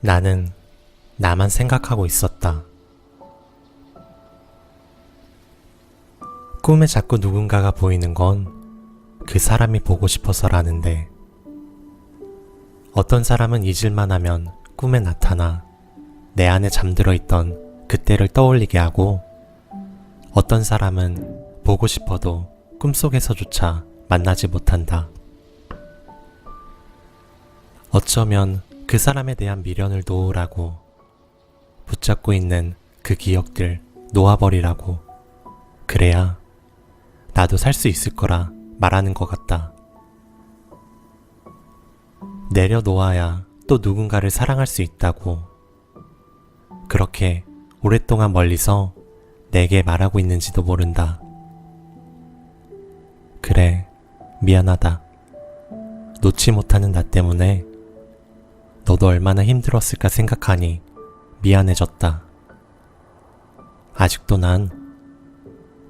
나는 나만 생각하고 있었다. 꿈에 자꾸 누군가가 보이는 건 그 사람이 보고 싶어서라는데 어떤 사람은 잊을만 하면 꿈에 나타나 내 안에 잠들어 있던 그때를 떠올리게 하고 어떤 사람은 보고 싶어도 꿈속에서조차 만나지 못한다. 어쩌면 그 사람에 대한 미련을 놓으라고 붙잡고 있는 그 기억들 놓아버리라고 그래야 나도 살 수 있을 거라 말하는 것 같다. 내려놓아야 또 누군가를 사랑할 수 있다고 그렇게 오랫동안 멀리서 내게 말하고 있는지도 모른다. 그래, 미안하다. 놓지 못하는 나 때문에 너도 얼마나 힘들었을까 생각하니 미안해졌다. 아직도 난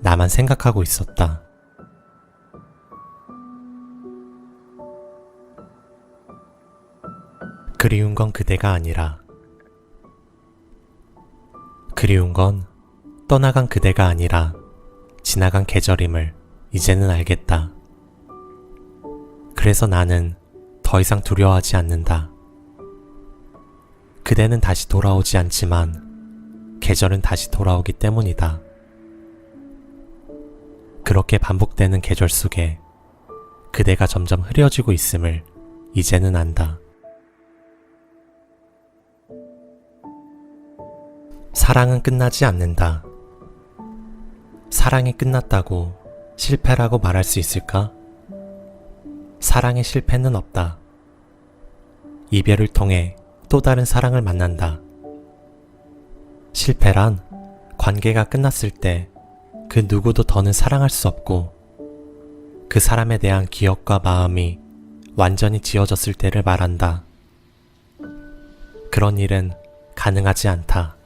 나만 생각하고 있었다. 그리운 건 그대가 아니라 그리운 건 떠나간 그대가 아니라 지나간 계절임을 이제는 알겠다. 그래서 나는 더 이상 두려워하지 않는다. 그대는 다시 돌아오지 않지만 계절은 다시 돌아오기 때문이다. 그렇게 반복되는 계절 속에 그대가 점점 흐려지고 있음을 이제는 안다. 사랑은 끝나지 않는다. 사랑이 끝났다고 실패라고 말할 수 있을까? 사랑의 실패는 없다. 이별을 통해 또 다른 사랑을 만난다. 실패란 관계가 끝났을 때 그 누구도 더는 사랑할 수 없고 그 사람에 대한 기억과 마음이 완전히 지워졌을 때를 말한다. 그런 일은 가능하지 않다.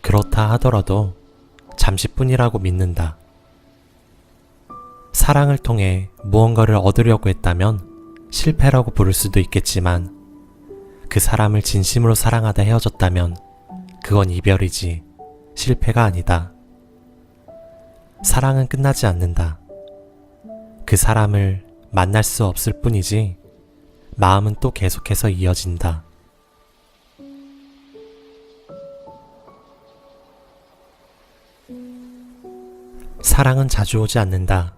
그렇다 하더라도 잠시뿐이라고 믿는다. 사랑을 통해 무언가를 얻으려고 했다면 실패라고 부를 수도 있겠지만 그 사람을 진심으로 사랑하다 헤어졌다면 그건 이별이지 실패가 아니다. 사랑은 끝나지 않는다. 그 사람을 만날 수 없을 뿐이지 마음은 또 계속해서 이어진다. 사랑은 자주 오지 않는다.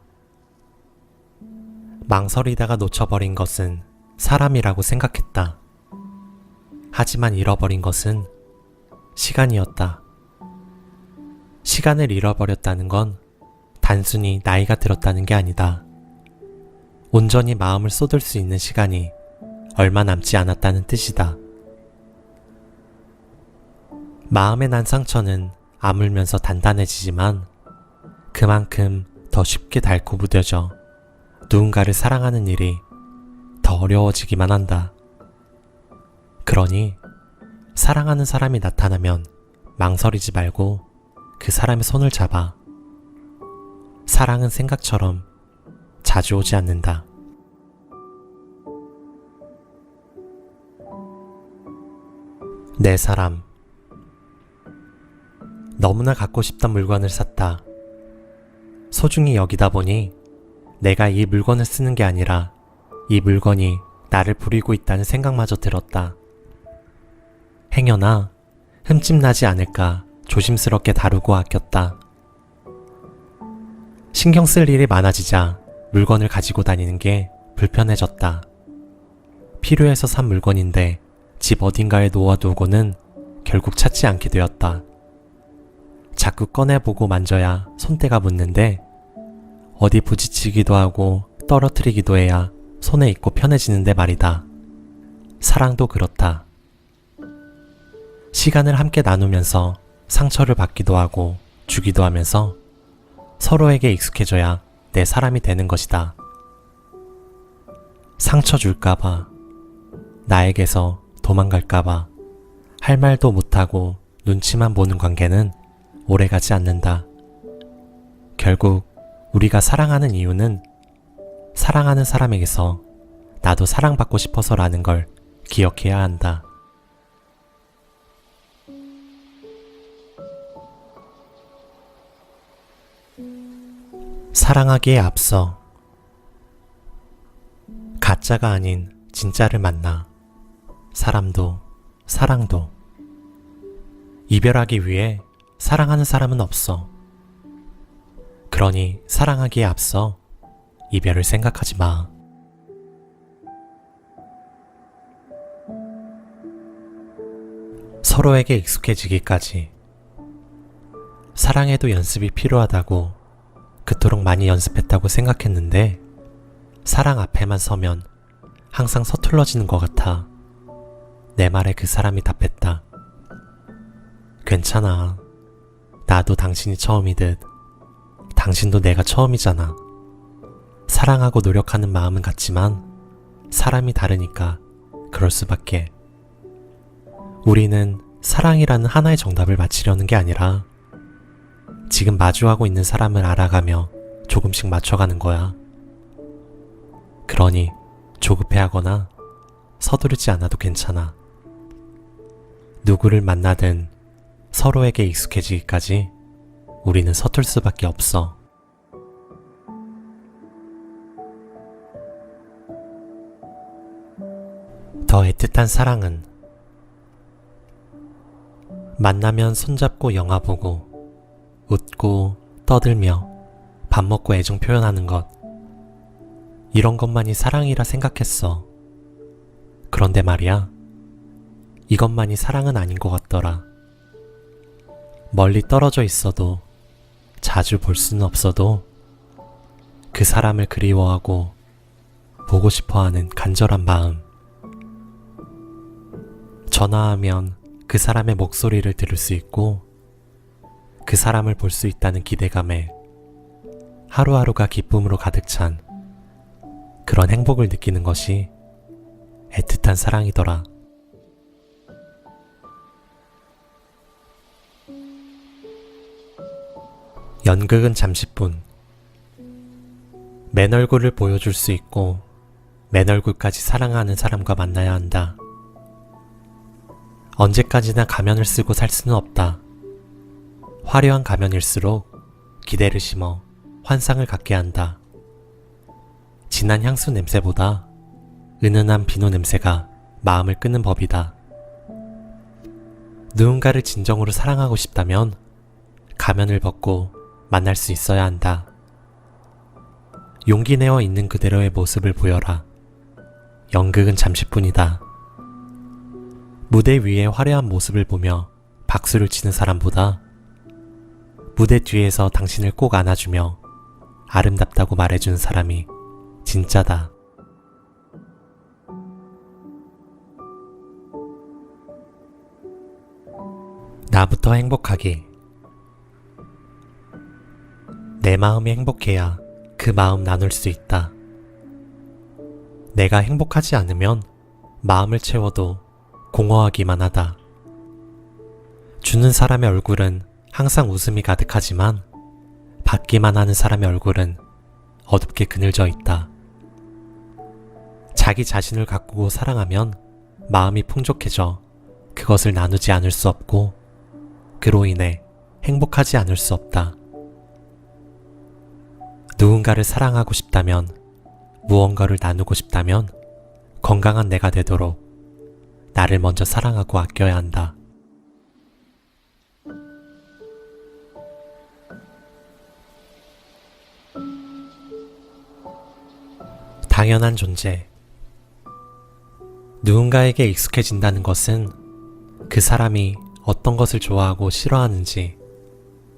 망설이다가 놓쳐버린 것은 사람이라고 생각했다. 하지만 잃어버린 것은 시간이었다. 시간을 잃어버렸다는 건 단순히 나이가 들었다는 게 아니다. 온전히 마음을 쏟을 수 있는 시간이 얼마 남지 않았다는 뜻이다. 마음에 난 상처는 아물면서 단단해지지만 그만큼 더 쉽게 닳고 무뎌져 누군가를 사랑하는 일이 더 어려워지기만 한다. 그러니 사랑하는 사람이 나타나면 망설이지 말고 그 사람의 손을 잡아. 사랑은 생각처럼 자주 오지 않는다. 내 사람. 너무나 갖고 싶던 물건을 샀다. 소중히 여기다 보니 내가 이 물건을 쓰는 게 아니라 이 물건이 나를 부리고 있다는 생각마저 들었다. 행여나 흠집나지 않을까 조심스럽게 다루고 아꼈다. 신경 쓸 일이 많아지자 물건을 가지고 다니는 게 불편해졌다. 필요해서 산 물건인데 집 어딘가에 놓아두고는 결국 찾지 않게 되었다. 자꾸 꺼내보고 만져야 손때가 묻는데 어디 부딪히기도 하고 떨어뜨리기도 해야 손에 있고 편해지는데 말이다. 사랑도 그렇다. 시간을 함께 나누면서 상처를 받기도 하고 주기도 하면서 서로에게 익숙해져야 내 사람이 되는 것이다. 상처 줄까봐, 나에게서 도망갈까봐, 할 말도 못하고 눈치만 보는 관계는 오래가지 않는다. 결국 우리가 사랑하는 이유는 사랑하는 사람에게서 나도 사랑받고 싶어서라는 걸 기억해야 한다. 사랑하기에 앞서 가짜가 아닌 진짜를 만나 사람도 사랑도 이별하기 위해 사랑하는 사람은 없어. 그러니 사랑하기에 앞서 이별을 생각하지 마. 서로에게 익숙해지기까지 사랑에도 연습이 필요하다고 그토록 많이 연습했다고 생각했는데 사랑 앞에만 서면 항상 서툴러지는 것 같아. 내 말에 그 사람이 답했다. 괜찮아. 나도 당신이 처음이듯 당신도 내가 처음이잖아. 사랑하고 노력하는 마음은 같지만 사람이 다르니까 그럴 수밖에. 우리는 사랑이라는 하나의 정답을 맞히려는 게 아니라 지금 마주하고 있는 사람을 알아가며 조금씩 맞춰가는 거야. 그러니 조급해하거나 서두르지 않아도 괜찮아. 누구를 만나든 서로에게 익숙해지기까지 우리는 서툴 수밖에 없어. 더 애틋한 사랑은 만나면 손잡고 영화 보고 웃고 떠들며 밥 먹고 애정 표현하는 것. 이런 것만이 사랑이라 생각했어. 그런데 말이야. 이것만이 사랑은 아닌 것 같더라. 멀리 떨어져 있어도 자주 볼 수는 없어도 그 사람을 그리워하고 보고 싶어 하는 간절한 마음. 전화하면 그 사람의 목소리를 들을 수 있고 그 사람을 볼 수 있다는 기대감에 하루하루가 기쁨으로 가득 찬 그런 행복을 느끼는 것이 애틋한 사랑이더라. 연극은 잠시뿐. 맨 얼굴을 보여줄 수 있고 맨 얼굴까지 사랑하는 사람과 만나야 한다. 언제까지나 가면을 쓰고 살 수는 없다. 화려한 가면일수록 기대를 심어 환상을 갖게 한다. 진한 향수 냄새보다 은은한 비누 냄새가 마음을 끄는 법이다. 누군가를 진정으로 사랑하고 싶다면 가면을 벗고 만날 수 있어야 한다. 용기 내어 있는 그대로의 모습을 보여라. 연극은 잠시뿐이다. 무대 위의 화려한 모습을 보며 박수를 치는 사람보다 무대 뒤에서 당신을 꼭 안아주며 아름답다고 말해주는 사람이 진짜다. 나부터 행복하게. 내 마음이 행복해야 그 마음 나눌 수 있다. 내가 행복하지 않으면 마음을 채워도 공허하기만 하다. 주는 사람의 얼굴은 항상 웃음이 가득하지만 받기만 하는 사람의 얼굴은 어둡게 그늘져 있다. 자기 자신을 가꾸고 사랑하면 마음이 풍족해져 그것을 나누지 않을 수 없고 그로 인해 행복하지 않을 수 없다. 누군가를 사랑하고 싶다면 무언가를 나누고 싶다면 건강한 내가 되도록 나를 먼저 사랑하고 아껴야 한다. 당연한 존재. 누군가에게 익숙해진다는 것은 그 사람이 어떤 것을 좋아하고 싫어하는지,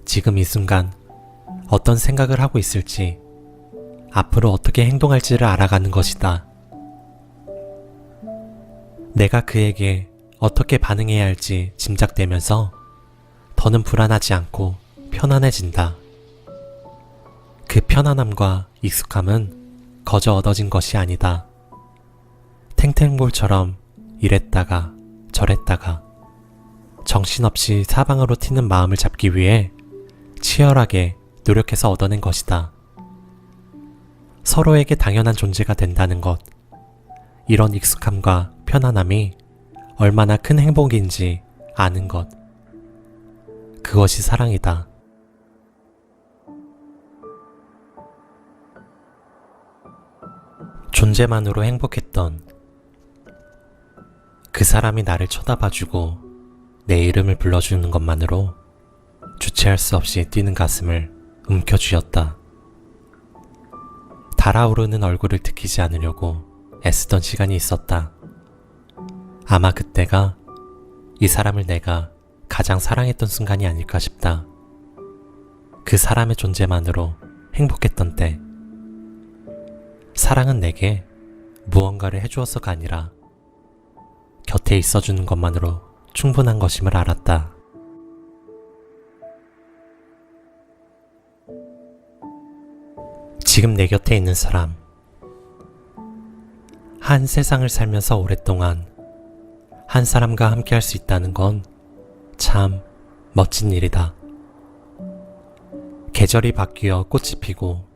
지금 이 순간 어떤 생각을 하고 있을지, 앞으로 어떻게 행동할지를 알아가는 것이다. 내가 그에게 어떻게 반응해야 할지 짐작되면서 더는 불안하지 않고 편안해진다. 그 편안함과 익숙함은 거저 얻어진 것이 아니다. 탱탱볼처럼 이랬다가 저랬다가 정신없이 사방으로 튀는 마음을 잡기 위해 치열하게 노력해서 얻어낸 것이다. 서로에게 당연한 존재가 된다는 것. 이런 익숙함과 편안함이 얼마나 큰 행복인지 아는 것. 그것이 사랑이다. 존재만으로 행복했던 그 사람이 나를 쳐다봐주고 내 이름을 불러주는 것만으로 주체할 수 없이 뛰는 가슴을 움켜쥐었다. 달아오르는 얼굴을 들키지 않으려고 애쓰던 시간이 있었다. 아마 그때가 이 사람을 내가 가장 사랑했던 순간이 아닐까 싶다. 그 사람의 존재만으로 행복했던 때. 사랑은 내게 무언가를 해주어서가 아니라 곁에 있어주는 것만으로 충분한 것임을 알았다. 지금 내 곁에 있는 사람. 한 세상을 살면서 오랫동안 한 사람과 함께 할 수 있다는 건 참 멋진 일이다. 계절이 바뀌어 꽃이 피고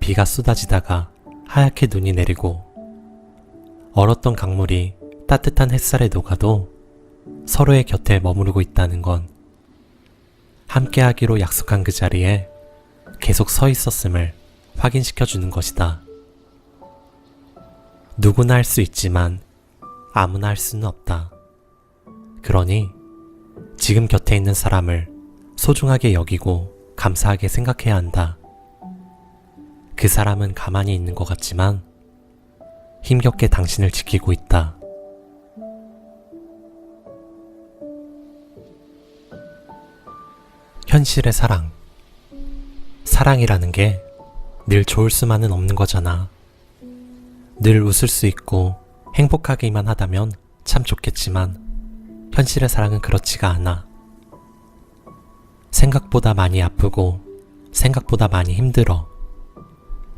비가 쏟아지다가 하얗게 눈이 내리고 얼었던 강물이 따뜻한 햇살에 녹아도 서로의 곁에 머무르고 있다는 건 함께하기로 약속한 그 자리에 계속 서 있었음을 확인시켜 주는 것이다. 누구나 할 수 있지만 아무나 할 수는 없다. 그러니 지금 곁에 있는 사람을 소중하게 여기고 감사하게 생각해야 한다. 그 사람은 가만히 있는 것 같지만 힘겹게 당신을 지키고 있다. 현실의 사랑. 사랑이라는 게 늘 좋을 수만은 없는 거잖아. 늘 웃을 수 있고 행복하기만 하다면 참 좋겠지만 현실의 사랑은 그렇지가 않아. 생각보다 많이 아프고 생각보다 많이 힘들어.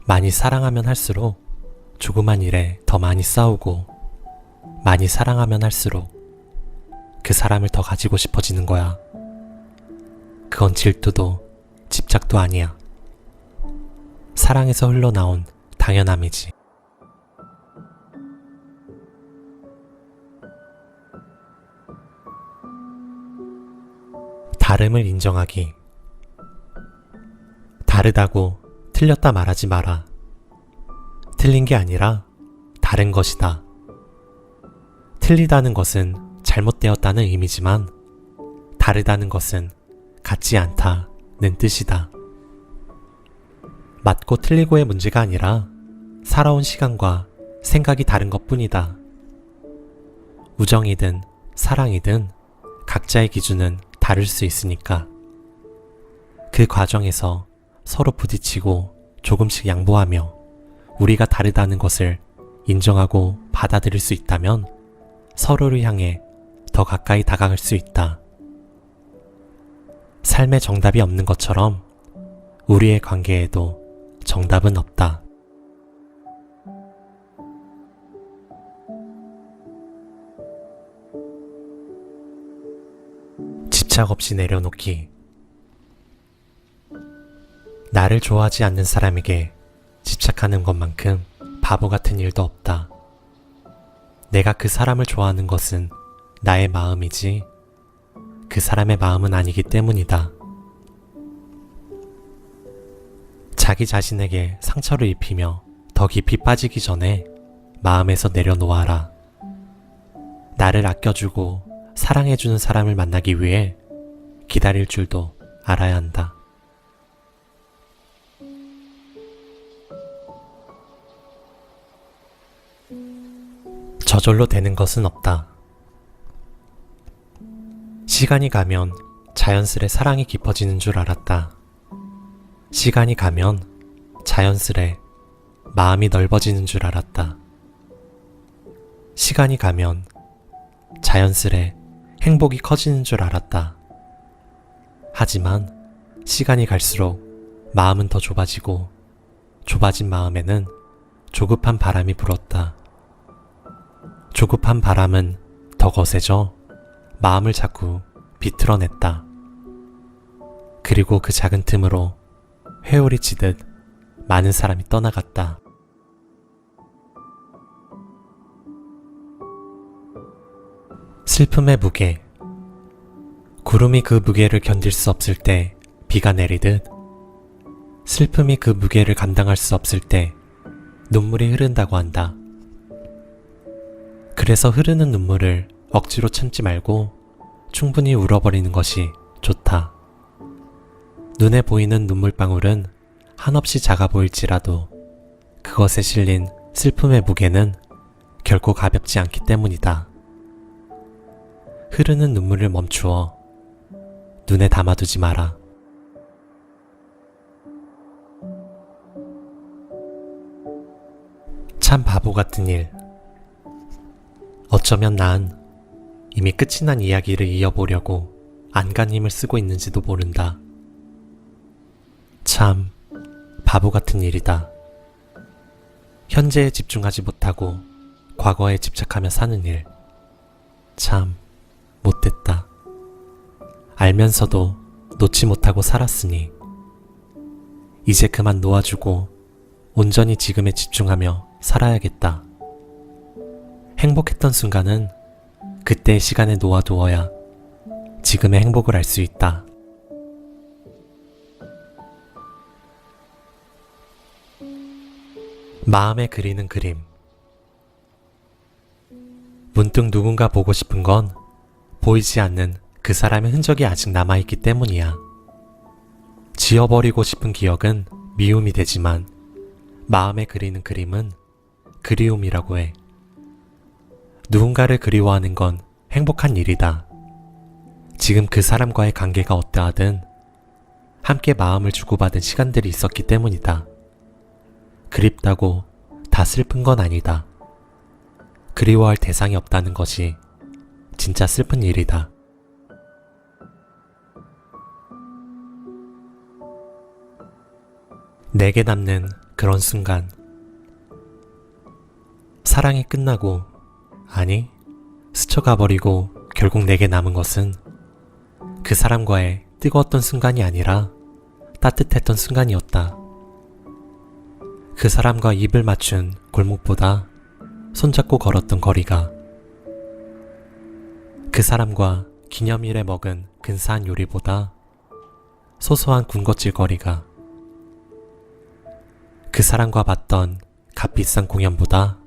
많이 사랑하면 할수록 조그만 일에 더 많이 싸우고 많이 사랑하면 할수록 그 사람을 더 가지고 싶어지는 거야. 그건 질투도 집착도 아니야. 사랑에서 흘러나온 당연함이지. 다름을 인정하기. 다르다고 틀렸다 말하지 마라. 틀린 게 아니라 다른 것이다. 틀리다는 것은 잘못되었다는 의미지만 다르다는 것은 같지 않다는 뜻이다. 맞고 틀리고의 문제가 아니라 살아온 시간과 생각이 다른 것 뿐이다. 우정이든 사랑이든 각자의 기준은 다를 수 있으니까. 그 과정에서 서로 부딪히고 조금씩 양보하며 우리가 다르다는 것을 인정하고 받아들일 수 있다면 서로를 향해 더 가까이 다가갈 수 있다. 삶에 정답이 없는 것처럼 우리의 관계에도 정답은 없다. 집착 없이 내려놓기. 나를 좋아하지 않는 사람에게 집착하는 것만큼 바보 같은 일도 없다. 내가 그 사람을 좋아하는 것은 나의 마음이지 그 사람의 마음은 아니기 때문이다. 자기 자신에게 상처를 입히며 더 깊이 빠지기 전에 마음에서 내려놓아라. 나를 아껴주고 사랑해주는 사람을 만나기 위해 기다릴 줄도 알아야 한다. 저절로 되는 것은 없다. 시간이 가면 자연스레 사랑이 깊어지는 줄 알았다. 시간이 가면 자연스레 마음이 넓어지는 줄 알았다. 시간이 가면 자연스레 행복이 커지는 줄 알았다. 하지만 시간이 갈수록 마음은 더 좁아지고 좁아진 마음에는 조급한 바람이 불었다. 조급한 바람은 더 거세져 마음을 자꾸 비틀어냈다. 그리고 그 작은 틈으로 회오리 치듯 많은 사람이 떠나갔다. 슬픔의 무게. 구름이 그 무게를 견딜 수 없을 때 비가 내리듯 슬픔이 그 무게를 감당할 수 없을 때 눈물이 흐른다고 한다. 그래서 흐르는 눈물을 억지로 참지 말고 충분히 울어버리는 것이 좋다. 눈에 보이는 눈물방울은 한없이 작아 보일지라도 그것에 실린 슬픔의 무게는 결코 가볍지 않기 때문이다. 흐르는 눈물을 멈추어 눈에 담아두지 마라. 참 바보 같은 일. 어쩌면 난 이미 끝이 난 이야기를 이어보려고 안간힘을 쓰고 있는지도 모른다. 참 바보 같은 일이다. 현재에 집중하지 못하고 과거에 집착하며 사는 일. 참 못됐다. 알면서도 놓지 못하고 살았으니 이제 그만 놓아주고 온전히 지금에 집중하며 살아야겠다. 행복했던 순간은 그때의 시간에 놓아두어야 지금의 행복을 알 수 있다. 마음에 그리는 그림. 문득 누군가 보고 싶은 건 보이지 않는 그 사람의 흔적이 아직 남아있기 때문이야. 지워버리고 싶은 기억은 미움이 되지만 마음에 그리는 그림은 그리움이라고 해. 누군가를 그리워하는 건 행복한 일이다. 지금 그 사람과의 관계가 어떠하든 함께 마음을 주고받은 시간들이 있었기 때문이다. 그립다고 다 슬픈 건 아니다. 그리워할 대상이 없다는 것이 진짜 슬픈 일이다. 내게 남는 그런 순간. 사랑이 끝나고, 아니, 스쳐가버리고 결국 내게 남은 것은 그 사람과의 뜨거웠던 순간이 아니라 따뜻했던 순간이었다. 그 사람과 입을 맞춘 골목보다 손잡고 걸었던 거리가 그 사람과 기념일에 먹은 근사한 요리보다 소소한 군것질 거리가 그 사람과 봤던 값비싼 공연보다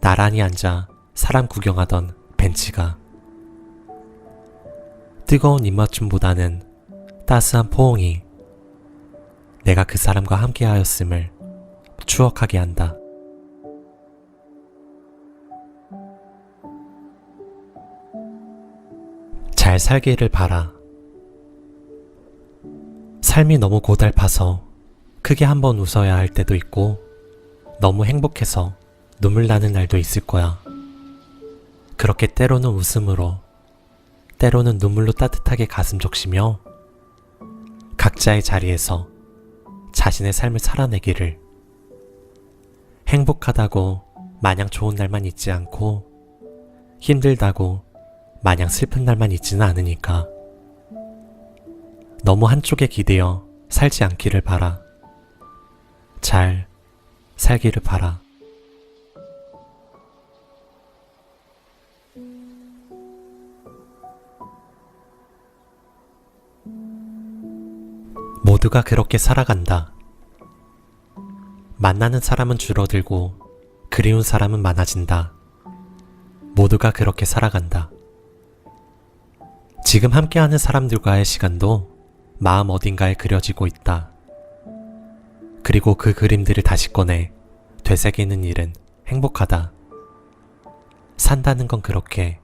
나란히 앉아 사람 구경하던 벤치가 뜨거운 입맞춤보다는 따스한 포옹이 내가 그 사람과 함께 하였음을 추억하게 한다. 잘 살기를 바라. 삶이 너무 고달파서 크게 한번 웃어야 할 때도 있고 너무 행복해서 눈물 나는 날도 있을 거야. 그렇게 때로는 웃음으로 때로는 눈물로 따뜻하게 가슴 적시며 각자의 자리에서 자신의 삶을 살아내기를 행복하다고 마냥 좋은 날만 있지 않고 힘들다고 마냥 슬픈 날만 있지는 않으니까 너무 한쪽에 기대어 살지 않기를 바라. 잘 살기를 바라. 모두가 그렇게 살아간다. 만나는 사람은 줄어들고 그리운 사람은 많아진다. 모두가 그렇게 살아간다. 지금 함께하는 사람들과의 시간도 마음 어딘가에 그려지고 있다. 그리고 그 그림들을 다시 꺼내 되새기는 일은 행복하다. 산다는 건 그렇게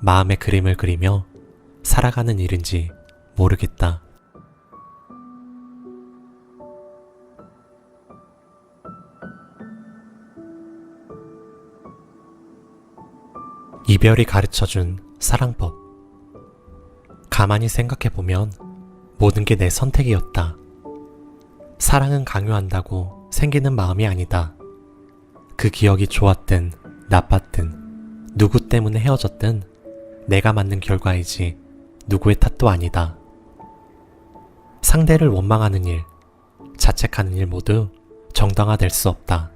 마음의 그림을 그리며 살아가는 일인지 모르겠다. 이별이 가르쳐준 사랑법. 가만히 생각해보면 모든 게 내 선택이었다. 사랑은 강요한다고 생기는 마음이 아니다. 그 기억이 좋았든 나빴든 누구 때문에 헤어졌든 내가 맞는 결과이지 누구의 탓도 아니다. 상대를 원망하는 일, 자책하는 일 모두 정당화될 수 없다.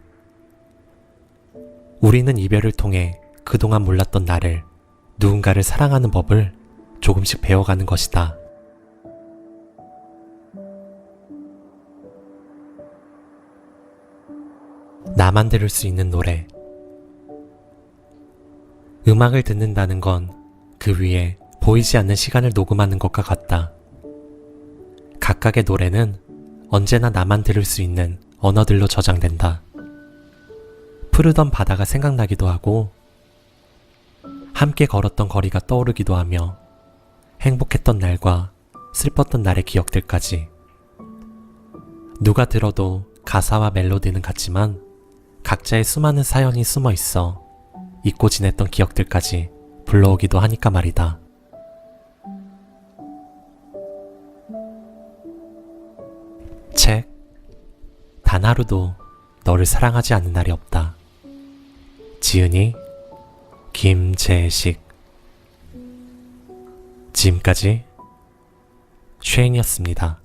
우리는 이별을 통해 그동안 몰랐던 나를 누군가를 사랑하는 법을 조금씩 배워가는 것이다. 나만 들을 수 있는 노래. 음악을 듣는다는 건 그 위에 보이지 않는 시간을 녹음하는 것과 같다. 각각의 노래는 언제나 나만 들을 수 있는 언어들로 저장된다. 푸르던 바다가 생각나기도 하고, 함께 걸었던 거리가 떠오르기도 하며, 행복했던 날과 슬펐던 날의 기억들까지. 누가 들어도 가사와 멜로디는 같지만, 각자의 수많은 사연이 숨어 있어 잊고 지냈던 기억들까지 불러오기도 하니까 말이다. 책. 단 하루도 너를 사랑하지 않는 날이 없다. 지은이 김재식 지금까지 쉐인이었습니다.